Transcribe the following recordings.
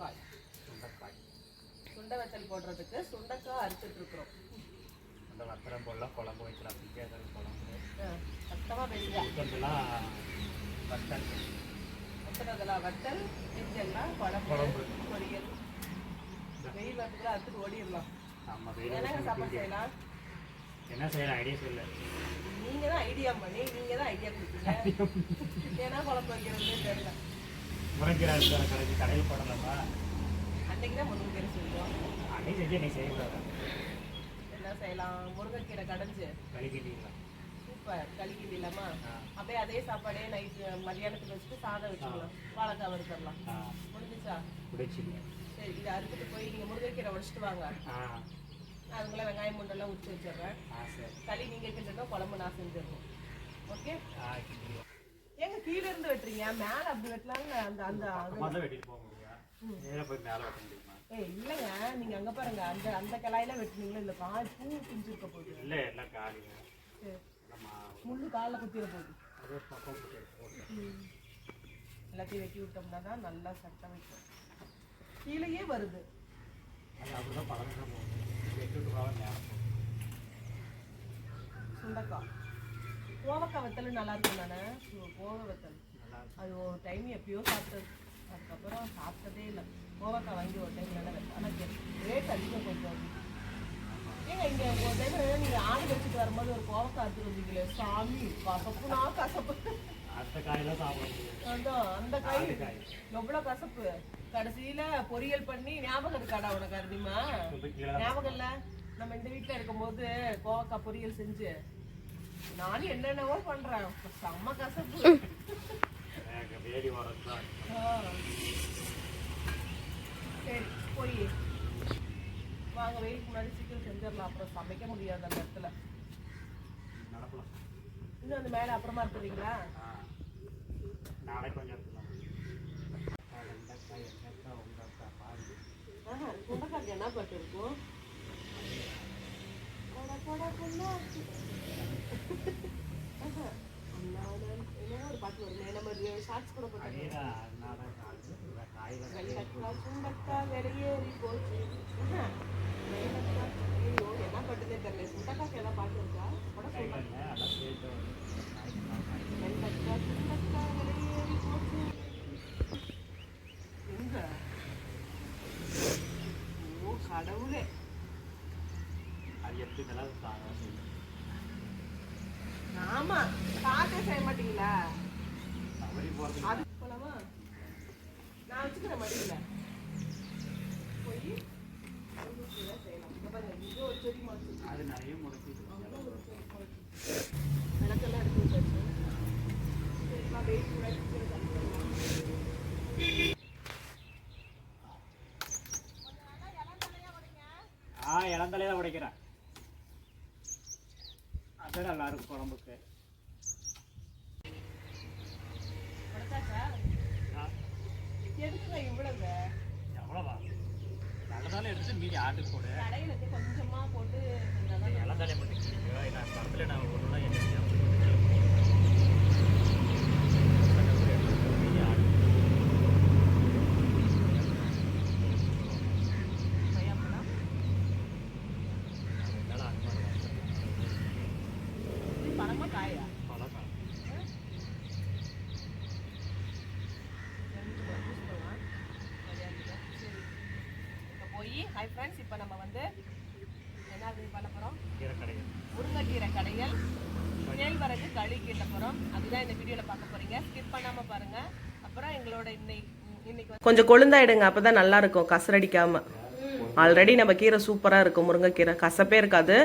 சுண்டைக்காய். சுண்டைக்காய். சுண்டை வத்தல் போடுறதுக்கு சுண்டைக்காய் இருக்கிறோம். அந்த வத்தரம் போடலாம் குழம்பு வைக்கலாம் பிடிக்காத குழம்பு. சத்தமாக பேசுங்க. இருக்கிறதுலாம் வத்தல். வத்தலதெல்லாம் வத்தல் செஞ்செல்லாம் குழம்பு குழம்பு. பொரியல். வெயில் வரதுக்குள்ள அறுத்துட்டு ஓடிடலாம். நம்ம என்னங்க சாப்பாடு வெயில் செய்யலாம்? என்ன செய்யலாம்? ஐடியா சொல்ல. நீங்க தான் ஐடியா பண்ணி நீங்க தான் ஐடியா கொடுத்தீங்க. ஏன்னா குழம்பு வைக்கிறதுன்னு தெரியல. முருங்கீரை இருக்கிற கடைக்கு கடையில் போடலாமா? அன்னைக்கு தான் முருங்கைக்கீரை செஞ்சோம் அன்னைக்கு செஞ்சு நீ செய்யக்கூடாது என்ன செய்யலாம். முருங்கைக்கீரை கடைஞ்சு. கழிக்கிட்டீங்களா சூப்பர். கழிக்கிது இல்லாமா. அப்படியே அதே சாப்பாடே நைட்டு மதியானத்துக்கு வச்சுட்டு சாதம் வச்சுக்கலாம். வாழைக்காய் வறுத்தரலாம் முடிஞ்சுச்சா? பிடிச்சிங்க சரி இதை அறுத்துட்டு போய் நீங்கள் முருங்கைக்கீரை உடச்சிட்டு வாங்க. அதுக்குள்ள வெங்காயம் முண்டெல்லாம் உச்சி வச்சிடுறேன். களி நீங்கள் கிட்டட்டும் குழம்பு நான் செஞ்சிடணும். ஓகே? கீழே இருந்து வெட்டுறீங்க. மேலே அப்படி வெட்டலாம்னு அந்த அந்த தான் வெட்டிட்டு போக முடியும். நேராக போய் மேலே வெட்ட முடியுமா? ஏய் இல்லைங்க. நீங்கள் அங்கே பாருங்க. அந்த அந்த கிளாயில வெட்டுனீங்களா இல்லை பூ பிஞ்சு இருக்க போகுது. இல்லை எல்லாம் காலிங்க முள்ளு காலில் குத்திர போகுது. எல்லாத்தையும் வெட்டி விட்டோம்னா தான் நல்லா சட்டம் வைக்கும். கீழேயே வருது. அப்படிதான் பழங்க சுண்டக்காய். கோவக்காய் வத்தல் நல்லா இருக்கும் தானே? கோவை வத்தல். அது ஒரு டைம் எப்பயோ சாப்பிட்டது. அதுக்கப்புறம் சாப்பிட்டதே இல்லை. கோவக்காய் வாங்கி ஒரு டைம் நல்லா ஆனால் ரேட் அதிகம் கொஞ்சம். ஏங்க இங்கே ஒரு டைம் நீங்கள் ஆடு வச்சுட்டு வரும்போது ஒரு கோவக்காய் எடுத்துட்டு வந்தீங்களே? சாமி கசப்பு காயெல்லாம் சாப்பிட முடியாது அதான் அந்த காய். எவ்வளோ கசப்பு? கடைசியில பொரியல் பண்ணி ஞாபகம் இருக்காடா உனக்கு தான் ஞாபகம் இல்ல? நம்ம இந்த வீட்ல இருக்கும்போது கோவக்காய் பொரியல் செஞ்சு நானும் என்னென்னவோ பண்றேன். செம்ம கசப்பு. எனக்கு சரி போய். வாங்க வெயிலுக்கு முன்னாடி சீக்கிரம் செஞ்சிடலாம். அப்புறம் சமைக்க முடியாது அந்த இடத்துல. நடக்கலாம் இன்னும் அந்த மேலே அப்புறமா இருக்கிறீங்களா? ஆ நாளைக்கு கொஞ்சம் எடுத்துக்கலாம் வெண்டைக்காய் எண்ணெய்க்காய் உங்கக்காய் பாருங்க ஆஹா சுண்டக்காய்க்கு என்ன பட்டு இருக்கும்? விலையேறி போச்சு. என்ன பட்டுதே தெரியல. சுண்டக்காய்க்கு ஏதாவது பாட்டு இருக்கா? காய் வெள்ளக்காய் சுண்டக்காய் விலையேறி போச்சு. எங்க? ஓ கடவுளே. அது எப்படி இருந்தாலும் தாங்க ஆமா காட்டே செய்ய மாட்டீங்களா? அது போலாமா? நான் வச்சுக்கிறேன் மடியில போய் விளக்கெல்லாம் எடுத்து வச்சாச்சு. நான் வெயிட் கூட. ஆ இளந்தலையில உடைக்கிறேன். அது நல்லா இருக்கும் குழம்புக்கு எதுக்குங்க இவ்வளவு? எவ்வளவா? நல்லதால எடுத்து மீதி ஆட்டுக்கு போடு. கடையில இருந்து கொஞ்சமா போட்டு இளந்தலையை மட்டும் நான் படத்தில் நான் நாள் என்ன மீதி ஆட்டு பயப்படலாம். அதனால அது மாதிரி இது பழமா காயா பழக்கம் இப்போ போய் ஹை ஃப்ரெண்ட்ஸ் இப்போ நம்ம வந்து என்ன பண்ண போகிறோம் கீரை கடைகள். முருங்கைக்கீரை கடையல் கேழ்வரகு களி கிட்ட போகிறோம் அதுதான் இந்த வீடியோவில் பார்க்க போகிறீங்க ஸ்கிப் பண்ணாமல் பாருங்கள் அப்புறம் எங்களோட இன்னைக்கு இன்னைக்கு கொஞ்சம் கொழுந்தாயிடுங்க அப்போ தான் நல்லா இருக்கும். கசரடிக்காம. ஆல்ரெடி நம்ம கீரை சூப்பராக இருக்கும் முருங்கைக்கீரை. கசப்பே இருக்காது.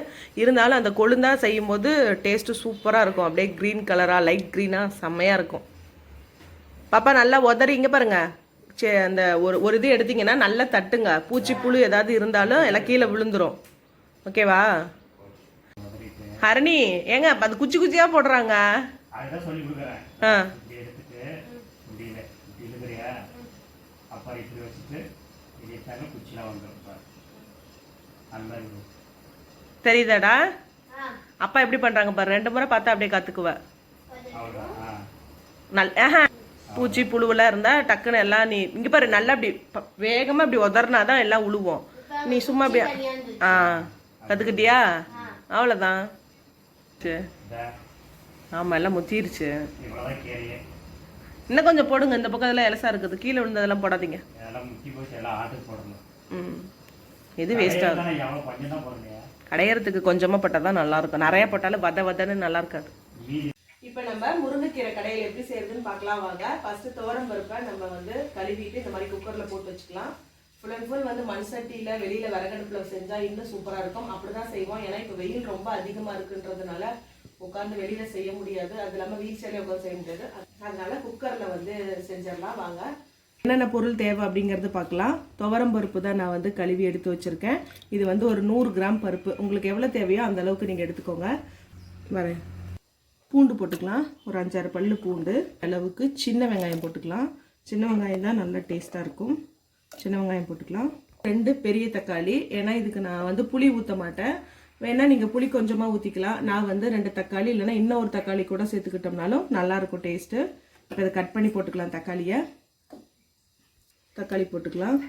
இருந்தாலும் அந்த கொழுந்தா செய்யும்போது டேஸ்ட்டு சூப்பராக இருக்கும். அப்படியே க்ரீன் கலராக லைட் க்ரீனாக செம்மையாக இருக்கும். பாப்பா நல்லா உதறி இங்கே பாருங்க. சே அந்த ஒரு ஒரு இது எடுத்தீங்கன்னா நல்லா தட்டுங்க. பூச்சி புழு ஏதாவது இருந்தாலும் எல்லாம் கீழே விழுந்துரும். ஓகேவா ஹரணி ஏங்க அது குச்சி குச்சியாக போடுறாங்க. ஆ. அப்புறம் இப்படி வச்சுட்டு இது எடுத்தாங்க குச்சிலாம் வந்துடும் பாரு அந்த மாதிரி விடு. தெரியுதாடா? அப்பா எப்படி பண்றாங்க பாரு ரெண்டு முறை பார்த்தா அப்படியே கத்துக்குவ. நல் பூச்சி புழுவெல்லாம் இருந்தால் டக்குன்னு எல்லாம் நீ இங்கே பாரு நல்லா அப்படி ப- வேகமா இப்படி உதறினா தான் எல்லாம் உழுவோம். நீ சும்மா அப்படி ஆ கற்றுக்கிட்டியா அவ்வளோதான். சரி ஆமாம் எல்லாம் முத்திருச்சு. இன்னும் கொஞ்சம் போடுங்க இந்த பக்கம் இதெல்லாம் இலசா இருக்குது. கீழே விழுந்ததெல்லாம் போடாதீங்க. ம். எது வேஸ்ட் ஆகும் கடையறதுக்கு கொஞ்சமாக போட்டால் தான் நல்லா இருக்கும். நிறைய போட்டாலும் வத வதன்னு நல்லா இருக்காது. இப்போ நம்ம முருங்கைக்கீரை கடையில் எப்படி செய்யறதுன்னு பார்க்கலாம் வாங்க. ஃபர்ஸ்ட் துவரம் பருப்பை நம்ம வந்து கழுவிட்டு இந்த மாதிரி குக்கரில் போட்டு வச்சுக்கலாம். ஃபுல் அண்ட் ஃபுல் வந்து மண் சட்டியில் வெளியில் விறகடுப்பில் செஞ்சால் இன்னும் சூப்பராக இருக்கும். அப்படி தான் செய்வோம். ஏன்னா இப்போ வெயில் ரொம்ப அதிகமாக இருக்குன்றதுனால உட்காந்து வெளியில் செய்ய முடியாது. அது இல்லாமல் வீல் சேலே உட்காந்து செய்ய முடியாது. அதனால குக்கரில் வந்து செஞ்சிடலாம். வாங்க. என்னென்ன பொருள் தேவை அப்படிங்கிறது பார்க்கலாம். துவரம் பருப்பு தான் நான் வந்து கழுவி எடுத்து வச்சுருக்கேன். இது வந்து ஒரு நூறு கிராம் பருப்பு. உங்களுக்கு எவ்வளோ தேவையோ அந்த அளவுக்கு நீங்கள் எடுத்துக்கோங்க. வரேன் பூண்டு போட்டுக்கலாம். ஒரு அஞ்சாறு பல் பூண்டு. அளவுக்கு சின்ன வெங்காயம் போட்டுக்கலாம். சின்ன வெங்காயம் தான் நல்லா டேஸ்ட்டாக இருக்கும். சின்ன வெங்காயம் போட்டுக்கலாம். ரெண்டு பெரிய தக்காளி. ஏன்னா இதுக்கு நான் வந்து புளி ஊற்ற மாட்டேன். வேணால் நீங்கள் புளி கொஞ்சமாக ஊற்றிக்கலாம் நான் வந்து ரெண்டு தக்காளி இல்லைன்னா இன்னும் ஒரு தக்காளி கூட சேர்த்துக்கிட்டோம்னாலும் நல்லாயிருக்கும் டேஸ்ட்டு இப்போ இதை கட் பண்ணி போட்டுக்கலாம் தக்காளியை. தக்காளி போட்டுக்கலாம்.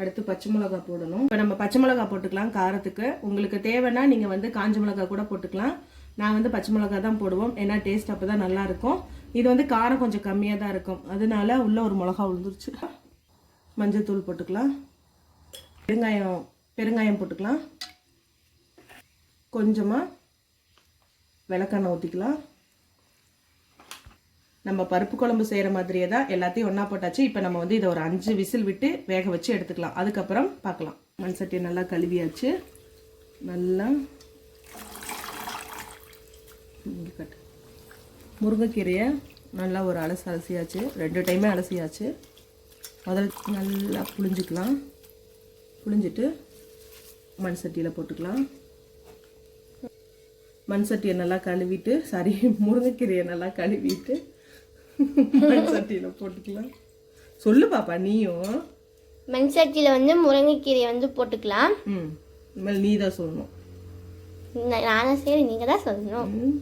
அடுத்து பச்சை மிளகாய் போடணும். இப்போ நம்ம பச்சை மிளகாய் போட்டுக்கலாம் காரத்துக்கு. உங்களுக்கு தேவைன்னா நீங்கள் வந்து காஞ்ச மிளகாய் கூட போட்டுக்கலாம். நான் வந்து பச்சை மிளகாய் தான் போடுவோம். ஏன்னா டேஸ்ட் அப்போ தான் நல்லாயிருக்கும் இது வந்து காரம் கொஞ்சம் கம்மியாக தான் இருக்கும். அதனால உள்ளே ஒரு மிளகா விழுந்துருச்சு மஞ்சத்தூள் போட்டுக்கலாம். பெருங்காயம் பெருங்காயம் போட்டுக்கலாம். கொஞ்சமாக விளக்கெண்ணெய் ஊற்றிக்கலாம் நம்ம பருப்பு குழம்பு செய்கிற மாதிரியே தான் எல்லாத்தையும் ஒன்றா போட்டாச்சு. இப்போ நம்ம வந்து இதை ஒரு அஞ்சு விசில் விட்டு வேக வச்சு எடுத்துக்கலாம். அதுக்கப்புறம் பார்க்கலாம். மண் சட்டியை நல்லா கழுவியாச்சு. நல்லா கட்டு முருங்கைக்கீரையை நல்லா ஒரு அலசி அலசியாச்சு. ரெண்டு டைமே அலசியாச்சு. முதல்ல நல்லா புளிஞ்சிக்கலாம் புளிஞ்சிட்டு மண் சட்டியில் போட்டுக்கலாம். மண் சட்டியை நல்லா கழுவிட்டு சாரி முருங்கைக்கீரையை நல்லா கழுவிட்டு மண் சட்டியில் போட்டுக்கலாம். சொல்லு பாப்பா நீயும். மண் சட்டியில் வந்து முருங்கைக்கீரையை வந்து போட்டுக்கலாம். ம் இனிமேல் நீ தான் சொல்லணும். நா- நானும் சரி நீங்கள் தான் சொல்லணும்.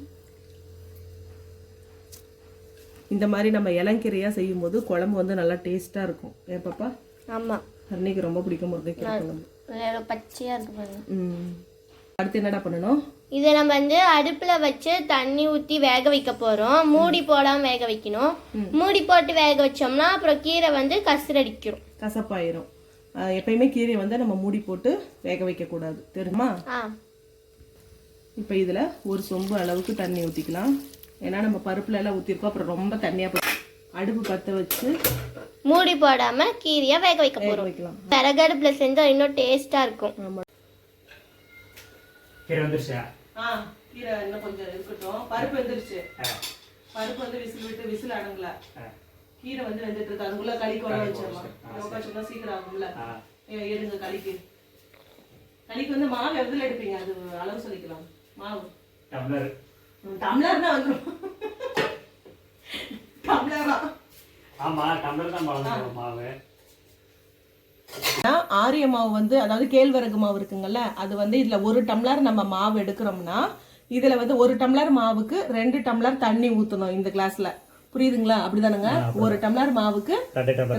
இந்த மாதிரி நம்ம இளங்கீரையாக செய்யும் போது குழம்பு வந்து நல்லா டேஸ்ட்டாக இருக்கும். ஏன் பாப்பா? ஆமாம் அன்னைக்கு ரொம்ப பிடிக்கும் முருங்கைக்கீரை குழம்பு. பச்சையாக இருக்கு பாருங்க. ம். அடுத்து என்னடா பண்ணணும்? இதை நம்ம வந்து அடுப்பில் வச்சு தண்ணி ஊற்றி வேக வைக்க போகிறோம் மூடி போடாமல் வேக வைக்கணும். மூடி போட்டு வேக வச்சோம்னா அப்புறம் கீரை வந்து கசுரடிக்கிறோம் கசப்பாயிரும். எப்பயுமே கீரையை வந்து நம்ம மூடி போட்டு வேக வைக்கக்கூடாது தெரியுமா? இப்போ இதில் ஒரு சொம்பு அளவுக்கு தண்ணி ஊற்றிக்கலாம் ஏன்னா நம்ம பருப்புல எல்லாம் ஊற்றிருக்கோம் அப்புறம் ரொம்ப தண்ணியாக அடுப்பு பற்ற வச்சு மூடி போடாமல் கீரையை வேக வைக்க வேக போகிறோம் விறகடுப்பில் செஞ்சால் இன்னும் டேஸ்ட்டாக இருக்கும். கீரை வந்துருச்சா? ஆ கீரை இன்னும் கொஞ்சம் இருக்கட்டும். பருப்பு வெந்துருச்சு. பருப்பு வந்து விசில் விட்டு விசில் அடங்கல. கீரை வந்து வெந்துட்டு இருக்கு. அதுக்குள்ள களி குழம்பு வச்சிடலாம். உட்காச்சுன்னா சீக்கிரம் ஆகும்ல. எடுங்க களிக்கு. களிக்கு வந்து மாவு எவ்வளோ எடுப்பீங்க? அது அளவு சொல்லிக்கலாம். மாவு. டம்ளர். ம், டம்ளர் தான் வந்துடும் டம்ளர்? ஆமாம் டம்ளர் தான் மாவு. ஆரிய மாவு வந்து அதாவது கேழ்வரகு மாவு இருக்குங்கல்ல அது வந்து இதுல ஒரு டம்ளர் நம்ம மாவு எடுக்கிறோம்னா இதுல வந்து ஒரு டம்ளர் மாவுக்கு ரெண்டு டம்ளர் தண்ணி ஊத்தணும் இந்த கிளாஸ்ல. புரியுதுங்களா? அப்படிதானுங்க. ஒரு டம்ளர் மாவுக்கு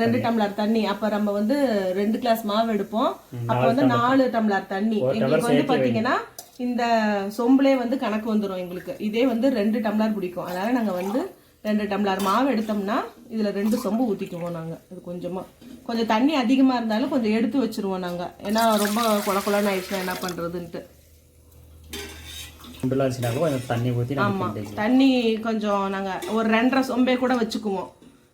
ரெண்டு டம்ளர் தண்ணி. அப்ப நம்ம வந்து ரெண்டு கிளாஸ் மாவு எடுப்போம். அப்ப வந்து நாலு டம்ளர் தண்ணி. எங்களுக்கு வந்து பாத்தீங்கன்னா இந்த சொம்புலே வந்து கணக்கு வந்துரும் எங்களுக்கு. இதே வந்து ரெண்டு டம்ளர் பிடிக்கும். அதனால நாங்க வந்து ரெண்டு டம்ளர் மாவு எடுத்தோம்னா இதுல ரெண்டு சொம்பு ஊத்திக்குவோம் நாங்க. இது கொஞ்சமா. கொஞ்சம் தண்ணி அதிகமா இருந்தாலும் கொஞ்சம் எடுத்து வச்சிருவோம் நாங்க. ஏன்னா ரொம்ப கொல கொலன்னு ஆயிடுச்சுன்னா என்ன கொஞ்சம் தண்ணி ஊற்றி நம்ம ஆமா. கிண்டிக்கலாம். தண்ணி கொஞ்சம் நாங்க ஒரு ரெண்டரை சொம்பே கூட வச்சுக்குவோம்.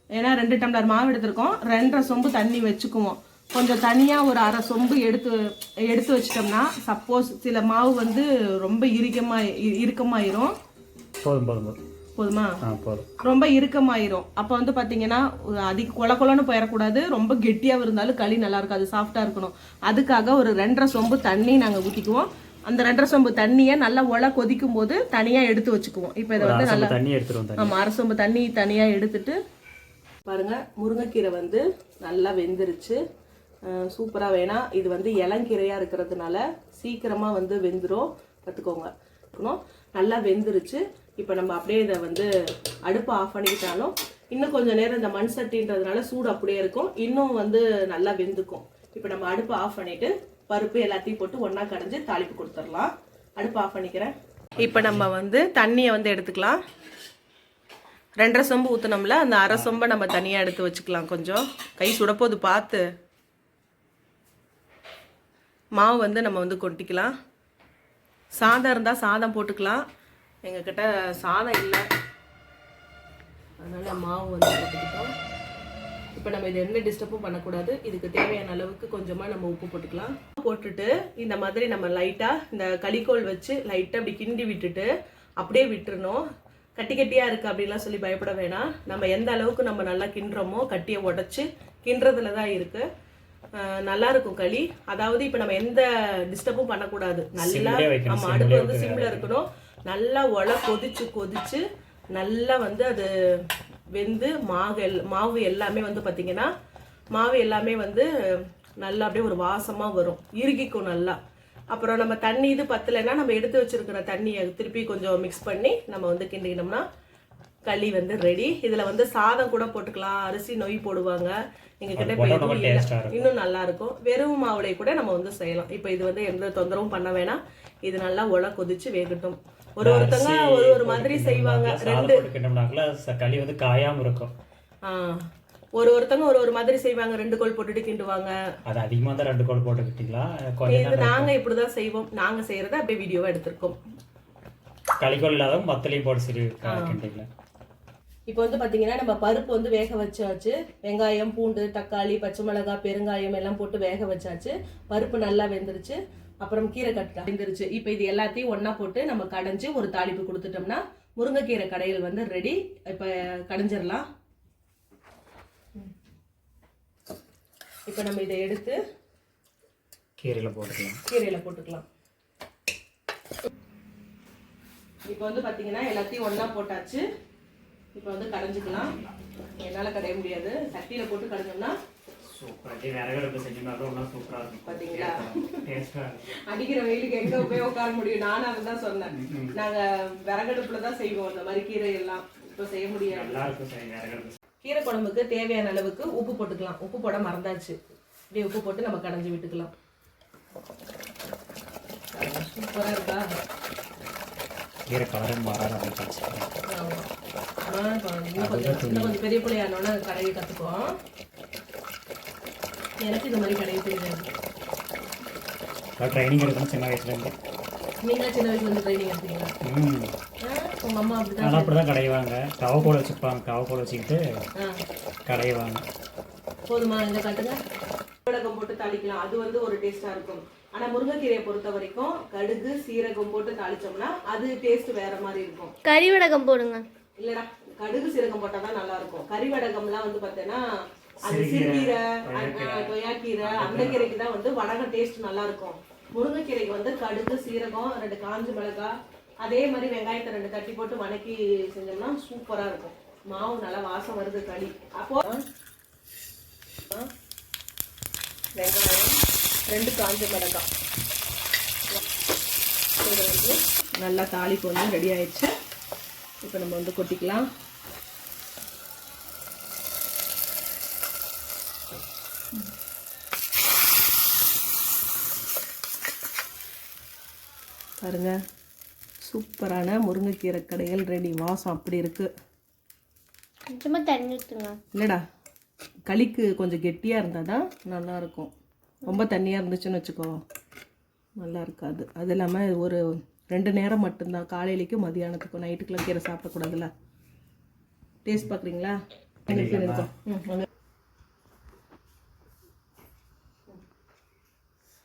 ஏன்னா ரெண்டு டம்ளர் மாவு எடுத்திருக்கோம். ரெண்டரை சொம்பு தண்ணி வச்சுக்குவோம். கொஞ்சம் தனியா ஒரு அரை சொம்பு எடுத்து எடுத்து வச்சிட்டோம்னா சப்போஸ் சில மாவு வந்து ரொம்ப இறுக்கமா இ- இறுக்கமாயிரும். போதும் போதும் போதும். போதுமா? ரொம்ப இறுக்கமாயிரும். அப்போ வந்து பாத்தீங்கன்னா அதிக கொல கொலன்னு போயிடக்கூடாது ரொம்ப கெட்டியாக இருந்தாலும் களி நல்லா இருக்காது சாஃப்டாக இருக்கணும். அதுக்காக ஒரு ரெண்டரை சொம்பு தண்ணி நாங்கள் ஊற்றிக்குவோம் அந்த ரெண்டரை சொம்பு தண்ணியை நல்லா உல கொதிக்கும் போது தனியாக எடுத்து வச்சுக்குவோம். இப்போ இதை வந்து நல்லா தண்ணி எடுத்துருவோம் ஆமாம் அரை சொம்பு தண்ணி தனியாக எடுத்துட்டு பாருங்க முருங்கைக்கீரை வந்து நல்லா வெந்துருச்சு. சூப்பராக வேணா. இது வந்து இளங்கீரையாக இருக்கிறதுனால சீக்கிரமாக வந்து வெந்துரும். பார்த்துக்கோங்க. நல்லா வெந்துருச்சு. இப்போ நம்ம அப்படியே இதை வந்து அடுப்பை ஆஃப் பண்ணிக்கிட்டாலும் இன்னும் கொஞ்சம் நேரம் இந்த மண் சட்டின்றதுனால சூடு அப்படியே இருக்கும். இன்னும் வந்து நல்லா வெந்துக்கும். இப்போ நம்ம அடுப்பை ஆஃப் பண்ணிவிட்டு பருப்பு எல்லாத்தையும் போட்டு ஒன்றா கடைஞ்சு தாளிப்பு கொடுத்துடலாம். அடுப்பு ஆஃப் பண்ணிக்கிறேன். இப்போ நம்ம வந்து தண்ணியை வந்து எடுத்துக்கலாம். ரெண்டரை சொம்பு ஊற்றினோம்ல அந்த அரை சொம்பை நம்ம தனியாக எடுத்து வச்சுக்கலாம் கொஞ்சம். கை சுடப்போது பார்த்து. மாவு வந்து நம்ம வந்து கொட்டிக்கலாம். சாதம் இருந்தால் சாதம் போட்டுக்கலாம். எங்ககிட்ட சாதம் இல்லை. அதனால் மாவு வந்து போட்டுக்கிட்டோம். இப்போ நம்ம இது எந்த டிஸ்டர்பும் பண்ணக்கூடாது. இதுக்கு தேவையான அளவுக்கு கொஞ்சமாக நம்ம உப்பு போட்டுக்கலாம். போட்டுட்டு இந்த மாதிரி நம்ம லைட்டாக இந்த கலிக்கோல் வச்சு லைட்டாக அப்படி கிண்டி விட்டுட்டு அப்படியே விட்டுறணும். கட்டி கட்டியாக இருக்குது அப்படின்லாம் சொல்லி பயப்பட வேணாம். நம்ம எந்த அளவுக்கு நம்ம நல்லா கிண்டுறோமோ கட்டியை உடச்சி கிண்டுறதுல தான் இருக்குது நல்லா இருக்கும் களி. அதாவது இப்போ நம்ம எந்த டிஸ்டர்பும் பண்ணக்கூடாது. நல்லா சிம்லயே அடுப்பு வந்து சிம்ல இருக்கணும். நல்லா ஒலை கொதிச்சு கொதிச்சு நல்லா வந்து அது வெந்து மாவு எல் மாவு எல்லாமே வந்து பார்த்தீங்கன்னா மாவு எல்லாமே வந்து நல்லா அப்படியே ஒரு வாசமா வரும். இறுகிக்கும் நல்லா. அப்புறம் நம்ம தண்ணி இது பத்தலைன்னா நம்ம எடுத்து வச்சிருக்கிற தண்ணியை திருப்பி கொஞ்சம் மிக்ஸ் பண்ணி நம்ம வந்து கிண்டிக்கிட்டோம்னா களி வந்து ரெடி இதுல வந்து சாதம் கூட போட்டுக்கலாம். அரிசி நொய் போடுவாங்க. எங்க கிட்ட இப்ப. இன்னும் நல்லா இருக்கும். வெறும் மாவுளை கூட நம்ம வந்து செய்யலாம். இப்போ இது வந்து எந்த தொந்தரவும் பண்ண வேணாம். இது நல்லா உல கொதிச்சு வேகட்டும். ஒரு ஒருத்தங்க ஒரு ஒரு மாதிரி செய்வாங்க. ரெண்டு களி வந்து காயாம இருக்கும். ஒரு ஒருத்தங்க ஒரு ஒரு மாதிரி செய்வாங்க. ரெண்டு கோல் போட்டுட்டு கிண்டுவாங்க. அது அதிகமா தான் ரெண்டு கோல் போட்டுக்கிட்டீங்களா இது நாங்க இப்படிதான் செய்வோம். நாங்க செய்யறத அப்படியே வீடியோவா எடுத்திருக்கோம். களிக்கோல் இல்லாதவங்க மத்தலையும் போட்டு சரி கிண்டிங்களா இப்போ வந்து பாத்தீங்கன்னா நம்ம பருப்பு வந்து வேக வச்சாச்சு. வெங்காயம் பூண்டு தக்காளி பச்சை மிளகாய் பெருங்காயம் எல்லாம் போட்டு வேக வச்சாச்சு. பருப்பு நல்லா வெந்துருச்சு. அப்புறம் கீரை கட்டா வெந்துருச்சு. இப்போ இது எல்லாத்தையும் ஒண்ணா போட்டு நம்ம கடைஞ்சு ஒரு தாளிப்பு கொடுத்துட்டோம்னா முருங்கைக்கீரை கடையில் வந்து ரெடி இப்போ கடைஞ்சிடலாம். இப்போ நம்ம இதை எடுத்து கீரையில போட்டுக்கலாம். கீரையில போட்டுக்கலாம். இப்போ வந்து பாத்தீங்கன்னா எல்லாத்தையும் ஒண்ணா போட்டாச்சு. இப்போ வந்து கடைஞ்சிக்கலாம். என்னால கடைய முடியாது. சட்டியில போட்டு கடைஞ்சோம்னா சூப்பர் அப்படியே விறகு செஞ்சோம்னா இன்னும் சூப்பரா இருக்கும் பாத்தீங்களா டேஸ்டா இருக்கும் அடிக்கிற வெயிலுக்கு எங்க போய் உட்கார முடியும் நானும் அதுதான் சொன்னேன் நாங்க விறகடுப்புல தான் செய்வோம் இந்த மாதிரி கீரை எல்லாம் இப்போ செய்ய முடியாது நல்லா இருக்கும் சரி கீரை குழம்புக்கு தேவையான அளவுக்கு உப்பு போட்டுக்கலாம் உப்பு போட மறந்தாச்சு இப்படியே உப்பு போட்டு நம்ம கடைஞ்சி விட்டுக்கலாம் சூப்பரா இருக்கா கீரை கலரும் கொஞ்சம் பெரிய பிள்ளையானோட கடையை கத்துக்குவோம் எனக்கு இந்த மாதிரி கடையை தெரியாது ட்ரைனிங் எடுக்கணும் சின்ன வயசுல இருந்து. நீங்க சின்ன வயசுல இருந்து ட்ரைனிங் எடுத்தீங்களா? ம். ஆ, உங்க அம்மா அப்படிதான் நல்லா அப்படிதான் கடைவாங்க கவ கூட வச்சுப்பாங்க கவ கூட வச்சுக்கிட்டு ஆ, கடைவாங்க போதுமா இந்த காட்டுங்க. சீரகம் போட்டு தாளிக்கலாம். அது வந்து ஒரு டேஸ்டா இருக்கும். ஆனா முருங்கைக்கீரையை பொறுத்த வரைக்கும் கடுகு சீரகம் போட்டு தாளிச்சோம்னா அது டேஸ்ட் வேற மாதிரி இருக்கும். கறி வடகம் போடுங்க. இல்லடா கடுகு சீரகம் போட்டாதான் நல்லா இருக்கும். கறி வடகம்லாம் வந்து பார்த்தேன்னா அது சிறுகீரை கொய்யாக்கீரை. அந்த கீரைக்கு தான் வந்து வடகம் டேஸ்ட் நல்லா இருக்கும் முருங்கைக்கீரைக்கு வந்து கடுகு சீரகம் ரெண்டு காஞ்ச மிளகாய் அதே மாதிரி வெங்காயத்தை ரெண்டு தட்டி போட்டு வணக்கி செஞ்சோம்னா சூப்பரா இருக்கும். மாவு நல்லா வாசம் வருது களி அப்போ வெங்காயம் ரெண்டு காஞ்ச மிளகாய். இது வந்து நல்லா தாளிப்பு வந்து ரெடி ஆயிடுச்சு. இப்போ நம்ம வந்து கொட்டிக்கலாம். பாருங்க. சூப்பரான முருங்கைக்கீரை கடைகள் ரெடி வாசம் அப்படி இருக்கு. கொஞ்சமா தண்ணி ஊற்றுங்க இல்லைடா களிக்கு கொஞ்சம் கெட்டியாக இருந்தால் தான் நல்லா இருக்கும். ரொம்ப தண்ணியாக இருந்துச்சுன்னு வச்சுக்கோ. நல்லா இருக்காது. அது இல்லாமல் ஒரு ரெண்டு நேரம் மட்டும்தான். காலையிலைக்கும் மதியானத்துக்கும் நைட்டுக்குலாம் கீரை சாப்பிடக்கூடாதுல்ல. டேஸ்ட் பார்க்குறீங்களா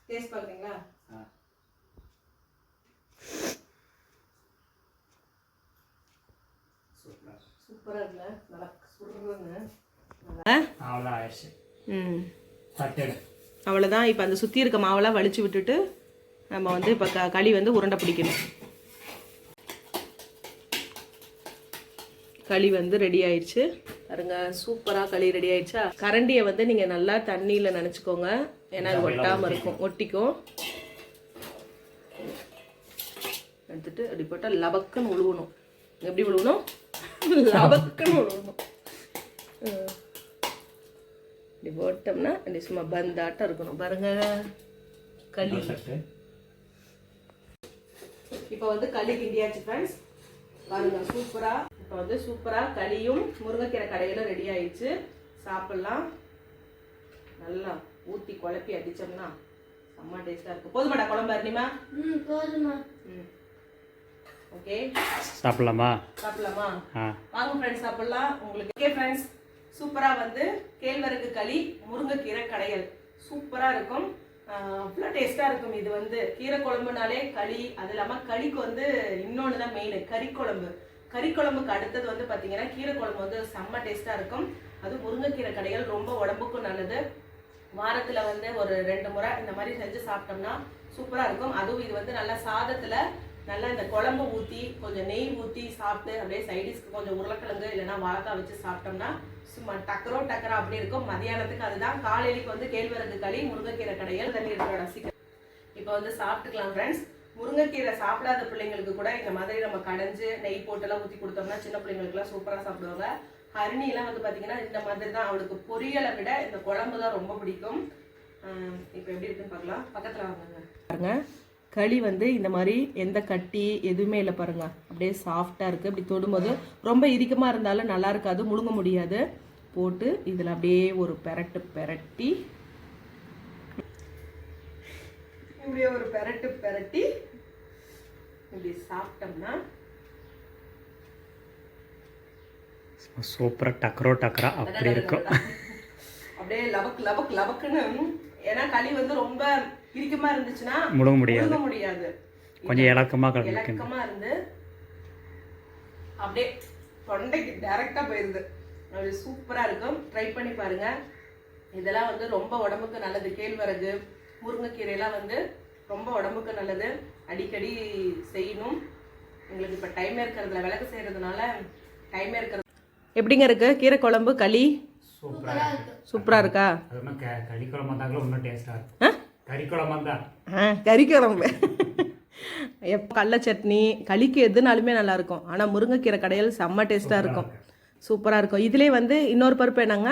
டேஸ்ட் பார்க்குறீங்களா சூப்பராக இருக்குல்ல நல்லா ம். அவ்வளோதான் இப்போ அந்த சுற்றி இருக்க மாவெல்லாம் வலிச்சு விட்டுட்டு நம்ம வந்து இப்போ க களி வந்து உருண்டை பிடிக்கணும். களி வந்து ரெடி ஆயிடுச்சு. பாருங்க சூப்பராக களி ரெடி ஆயிடுச்சா? கரண்டியை வந்து நீங்கள் நல்லா தண்ணியில் நினச்சிக்கோங்க. ஏன்னா அது ஒட்டாமல் இருக்கும் ஒட்டிக்கும். எடுத்துட்டு அப்படி போட்டால் லபக்குன்னு உழுவணும். எப்படி உழுவணும்? லபக்குன்னு. இப்படி போட்டோம்னா இப்படி சும்மா பந்தாட்டம் இருக்கணும். பாருங்க. களி. இப்போ வந்து களி கிண்டியாச்சு ஃப்ரெண்ட்ஸ் பாருங்க சூப்பரா. இப்போ வந்து சூப்பரா களியும் முருங்கைக்கீரை கடையில ரெடி ஆயிடுச்சு. சாப்பிடலாம். நல்லா ஊத்தி குழப்பி அடிச்சோம்னா செம்ம டேஸ்டா இருக்கும். போதுமாடா குழம்பு அருணிமா? ம் போதுமா ம். ஓகே? சாப்பிடலாமா? சாப்பிடலாமா? வாங்க ஃப்ரெண்ட்ஸ் சாப்பிடலாம். உங்களுக்கு ஓகே ஃப்ரெண்ட்ஸ் சூப்பரா வந்து கேழ்வரகு களி முருங்கைக்கீரை கடையல். சூப்பரா இருக்கும். அவ்வளோ டேஸ்டா இருக்கும். இது வந்து கீரை குழம்புனாலே களி அது இல்லாம களிக்கு வந்து இன்னொன்று தான் மெயின் கறி குழம்பு கறி குழம்புக்கு அடுத்தது வந்து பாத்தீங்கன்னா கீரை குழம்பு வந்து செம்ம டேஸ்டா இருக்கும். அது முருங்கைக்கீரை கடைகள் ரொம்ப உடம்புக்கும் நல்லது. வாரத்துல வந்து ஒரு ரெண்டு முறை இந்த மாதிரி செஞ்சு சாப்பிட்டோம்னா சூப்பரா இருக்கும். அதுவும் இது வந்து நல்லா சாதத்துல நல்லா இந்த குழம்பு ஊற்றி கொஞ்சம் நெய் ஊற்றி சாப்பிட்டு அப்படியே சைடிஸ்க்கு கொஞ்சம் உருளைக்கிழங்கு இல்லைன்னா வாழைக்காய் வச்சு சாப்பிட்டோம்னா சும்மா டக்கரோ டக்கரா அப்படி இருக்கும். மதியானத்துக்கு அதுதான். காலையிலைக்கு வந்து கேழ்வரகு களி முருங்கைக்கீரை கடையில் தண்ணி இருக்கிற சீக்கிரம். இப்போ வந்து சாப்பிட்டுக்கலாம் ஃப்ரெண்ட்ஸ் முருங்கைக்கீரை சாப்பிடாத பிள்ளைங்களுக்கு கூட இந்த மாதிரி நம்ம கடைஞ்சு நெய் போட்டெல்லாம் ஊற்றி கொடுத்தோம்னா சின்ன பிள்ளைங்களுக்குலாம் சூப்பராக சாப்பிடுவாங்க. ஹரிணிலாம் வந்து பார்த்தீங்கன்னா இந்த மாதிரி தான். அவளுக்கு பொரியலை விட இந்த குழம்பு தான் ரொம்ப பிடிக்கும். இப்போ எப்படி இருக்குன்னு பார்க்கலாம். பக்கத்தில் வாங்க. பாருங்க. களி வந்து இந்த மாதிரி எந்த கட்டி எதுவுமே இல்லை பாருங்க. அப்படியே சாஃப்டாக இருக்குது இப்படி தொடும்போது ரொம்ப இறுக்கமாக இருந்தாலும் நல்லா இருக்காது முழுங்க முடியாது. போட்டு இதில் அப்படியே ஒரு பெரட்டு பெரட்டி. இப்படியே ஒரு பெரட்டு பெரட்டி. இப்படி சாப்பிட்டோம்னா சூப்பராக டக்கரோ டக்கரா அப்படி இருக்கும். அப்படியே லபக் லபக் லபக்குன்னு ஏன்னா களி வந்து ரொம்ப இறுக்கமா இருந்துச்சுன்னா முழுங்க முடியாது. முழுங்க முடியாது. கொஞ்சம் இலக்கமாக இருந்து அப்படியே தொண்டைக்கு டைரக்டா போயிருது. அப்படி சூப்பரா இருக்கும். ட்ரை பண்ணி பாருங்க. இதெல்லாம் வந்து ரொம்ப உடம்புக்கு நல்லது. கேழ்வரகு முருங்கைக்கீரையெல்லாம் வந்து ரொம்ப உடம்புக்கு நல்லது. அடிக்கடி செய்யணும். எங்களுக்கு இப்போ டைமே இருக்கிறதுல விளக்கு செய்யறதுனால டைமே இருக்கிறது. எப்படிங்க இருக்கு? கீரை குழம்பு களி? சூப்பராக இருக்கு. சூப்பரா இருக்கா? அது ஒன்றும் க கறி குழம்பு இருந்தாங்களும் இன்னும் டேஸ்ட்டாக இருக்கும். கறி குழம்பு தான் ஆ கறி குழம்பு எப்போ கடல சட்னி களிக்கு எதுனாலுமே நல்லா இருக்கும் ஆனால் முருங்கைக்கீரை கடையில் செம்ம டேஸ்ட்டாக இருக்கும். சூப்பராக இருக்கும். இதுலேயே வந்து இன்னொரு பருப்பு என்னங்க?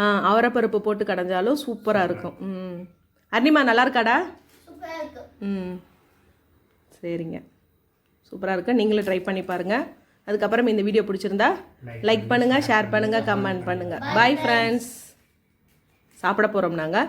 ஆ அவரைப்பருப்பு போட்டு கடைஞ்சாலும் சூப்பராக இருக்கும். ம். அர்ணிமா நல்லா இருக்காடா சூப்பரா இருக்கு. ம். சரிங்க. சூப்பராக இருக்கு. நீங்களும் ட்ரை பண்ணி பாருங்கள் அதுக்கப்புறம் இந்த வீடியோ பிடிச்சிருந்தா லைக் பண்ணுங்கள் ஷேர் பண்ணுங்கள் கமெண்ட் பண்ணுங்கள் பாய் ஃப்ரெண்ட்ஸ் சாப்பிட போகிறோம் நாங்கள்